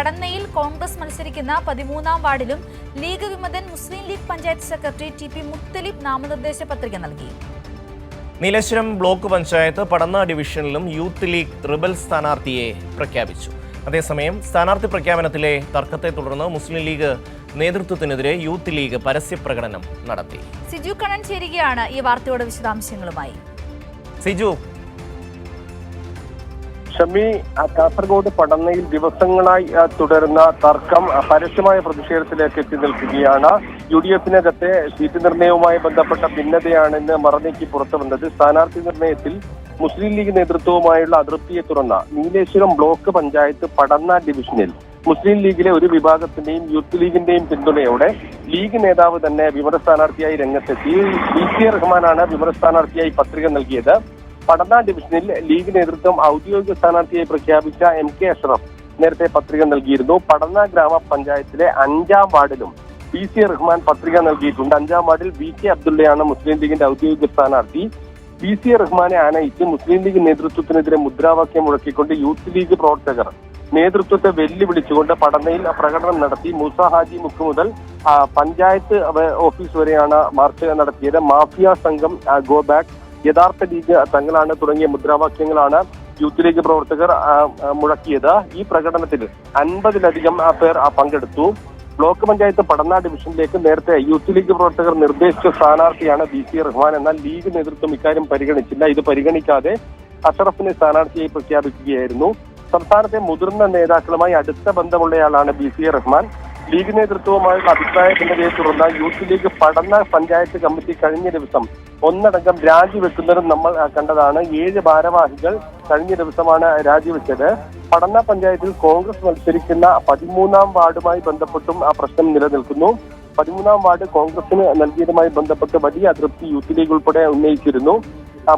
പടന്നയിൽ കോൺഗ്രസ് മത്സരിക്കുന്ന പതിമൂന്നാം വാർഡിലും league വിമതൻ Muslim League panchayat secretary T P Muthalib നാമനിർദ്ദേശ പത്രിക നൽകി. നീലേശ്വരം ബ്ലോക്ക് പഞ്ചായത്ത് പടന്ന ഡിവിഷനിലും യൂത്ത് ലീഗ് റിബൽ സ്ഥാനാർത്ഥിയെ പ്രഖ്യാപിച്ചു. അതേസമയം സ്ഥാനാർത്ഥി പ്രഖ്യാപനത്തിലെ തർക്കത്തെ തുടർന്ന് മുസ്ലിം ലീഗ് നേതൃത്വത്തിനെതിരെ യൂത്ത് ലീഗ് പരസ്യപ്രകടനം നടത്തി. സിജു കണ്ണൻ ചേരുകയാണ് ഈ വാർത്തയുടെ വിശദാംശങ്ങളുമായി. സിജു ഷമി കാസർഗോഡ് പടന്നയിൽ ദിവസങ്ങളായി തുടരുന്ന തർക്കം പരസ്യമായ പ്രതിഷേധത്തിലേക്ക് എത്തി നിൽക്കുകയാണ്. യു ഡി എഫിനകത്തെ സീറ്റ് നിർണയവുമായി ബന്ധപ്പെട്ട ഭിന്നതയാണെന്ന് മറനീക്കി പുറത്തു വന്നത് സ്ഥാനാർത്ഥി നിർണയത്തിൽ മുസ്ലിം ലീഗ് നേതൃത്വവുമായുള്ള അതൃപ്തിയെ തുറന്ന നീലേശ്വരം ബ്ലോക്ക് പഞ്ചായത്ത് പടന്ന ഡിവിഷനിൽ മുസ്ലിം ലീഗിലെ ഒരു വിഭാഗത്തിന്റെയും യൂത്ത് ലീഗിന്റെയും പിന്തുണയോടെ ലീഗ് നേതാവ് തന്നെ വിമത സ്ഥാനാർത്ഥിയായി രംഗത്തെത്തി. പി സി റഹ്മാനാണ് വിമത സ്ഥാനാർത്ഥിയായി പത്രിക നൽകിയത്. പടന്ന ഡിവിഷനിൽ ലീഗ് നേതൃത്വം ഔദ്യോഗിക സ്ഥാനാർത്ഥിയായി പ്രഖ്യാപിച്ച എം കെ അഷ്റഫ് നേരത്തെ പത്രിക നൽകിയിരുന്നു. പടന്ന ഗ്രാമപഞ്ചായത്തിലെ അഞ്ചാം വാർഡിലും പി സി റഹ്മാൻ പത്രിക നൽകിയിട്ടുണ്ട്. അഞ്ചാം വാർഡിൽ വി കെ അബ്ദുള്ളയാണ് മുസ്ലിം ലീഗിന്റെ ഔദ്യോഗിക സ്ഥാനാർത്ഥി. പി സി റഹ്മാനെ ആനയിച്ച് മുസ്ലിം ലീഗ് നേതൃത്വത്തിനെതിരെ മുദ്രാവാക്യം മുഴക്കിക്കൊണ്ട് യൂത്ത് ലീഗ് പ്രവർത്തകർ നേതൃത്വത്തെ വെല്ലുവിളിച്ചുകൊണ്ട് പടന്നയിൽ പ്രകടനം നടത്തി. മൂസ ഹാജി മുക്ക് മുതൽ പഞ്ചായത്ത് ഓഫീസ് വരെയാണ് മാർച്ച് നടത്തിയത്. മാഫിയ സംഘം ഗോ ബാക്ക് യഥാർത്ഥ ലീഗ് തങ്ങളാണ് തുടങ്ങിയ മുദ്രാവാക്യങ്ങളാണ് യൂത്ത് ലീഗ് പ്രവർത്തകർ മുഴക്കിയത്. ഈ പ്രകടനത്തിൽ അൻപതിലധികം പേർ പങ്കെടുത്തു. ബ്ലോക്ക് പഞ്ചായത്ത് പടന്ന ഡിവിഷനിലേക്ക് നേരത്തെ യൂത്ത് ലീഗ് പ്രവർത്തകർ നിർദ്ദേശിച്ച സ്ഥാനാർത്ഥിയാണ് ബി സി റഹ്മാൻ. എന്നാൽ ലീഗ് നേതൃത്വം ഇക്കാര്യം പരിഗണിച്ചില്ല. ഇത് പരിഗണിക്കാതെ അഷറഫിനെ സ്ഥാനാർത്ഥിയായി പ്രഖ്യാപിക്കുകയായിരുന്നു. സംസ്ഥാനത്തെ മുതിർന്ന നേതാക്കളുമായി അടുത്ത ബന്ധമുള്ളയാളാണ് ബി സി റഹ്മാൻ. ലീഗ് നേതൃത്വവുമായുള്ള അഭിപ്രായ ഭിന്നതയെ തുടർന്ന് യൂത്ത് ലീഗ് പഠന പഞ്ചായത്ത് കമ്മിറ്റി കഴിഞ്ഞ ദിവസം ഒന്നടങ്കം രാജിവെക്കുന്നതും നമ്മൾ കണ്ടതാണ്. ഏഴ് ഭാരവാഹികൾ കഴിഞ്ഞ ദിവസമാണ് രാജിവെച്ചത്. പഠന പഞ്ചായത്തിൽ കോൺഗ്രസ് മത്സരിക്കുന്ന പതിമൂന്നാം വാർഡുമായി ബന്ധപ്പെട്ടും ആ പ്രശ്നം നിലനിൽക്കുന്നു. പതിമൂന്നാം വാർഡ് കോൺഗ്രസിന് നൽകിയതുമായി ബന്ധപ്പെട്ട് വലിയ അതൃപ്തി യൂത്ത് ലീഗ് ഉൾപ്പെടെ ഉന്നയിച്ചിരുന്നു.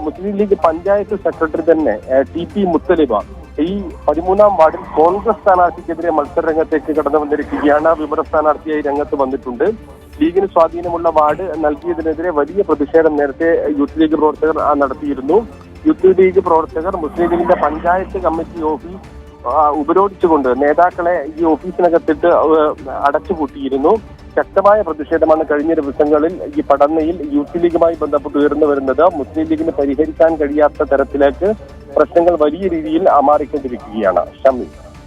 മുസ്ലിം ലീഗ് പഞ്ചായത്ത് സെക്രട്ടറി തന്നെ ടി പി മുത്തലിബ ഈ പതിമൂന്നാം വാർഡിൽ കോൺഗ്രസ് സ്ഥാനാർത്ഥിക്കെതിരെ മത്സര രംഗത്തേക്ക് കടന്നു വന്നിരിക്കുകയാണ് വിമത സ്ഥാനാർത്ഥിയായി രംഗത്ത് വന്നിട്ടുണ്ട്. ലീഗിന് സ്വാധീനമുള്ള വാർഡ് നൽകിയതിനെതിരെ വലിയ പ്രതിഷേധം നേരത്തെ യൂത്ത് ലീഗ് പ്രവർത്തകർ നടത്തിയിരുന്നു. യൂത്ത് ലീഗ് പ്രവർത്തകർ മുസ്ലിം ലീഗിന്റെ പഞ്ചായത്ത് കമ്മിറ്റി ഓഫീസ് ഉപരോധിച്ചുകൊണ്ട് നേതാക്കളെ ഈ ഓഫീസിനകത്തിട്ട് അടച്ചുപൂട്ടിയിരുന്നു. ശക്തമായ പ്രതിഷേധമാണ് കഴിഞ്ഞ ദിവസങ്ങളിൽ ഈ പടന്നയിൽ യൂത്ത് ലീഗുമായി ബന്ധപ്പെട്ട് ഉയർന്നു വരുന്നത്. മുസ്ലിം ലീഗിന് പരിഹരിക്കാൻ കഴിയാത്ത തരത്തിലേക്ക് പ്രശ്നങ്ങൾ വലിയ രീതിയിൽ മാറിക്കൊണ്ടിരിക്കുകയാണ് ഷമി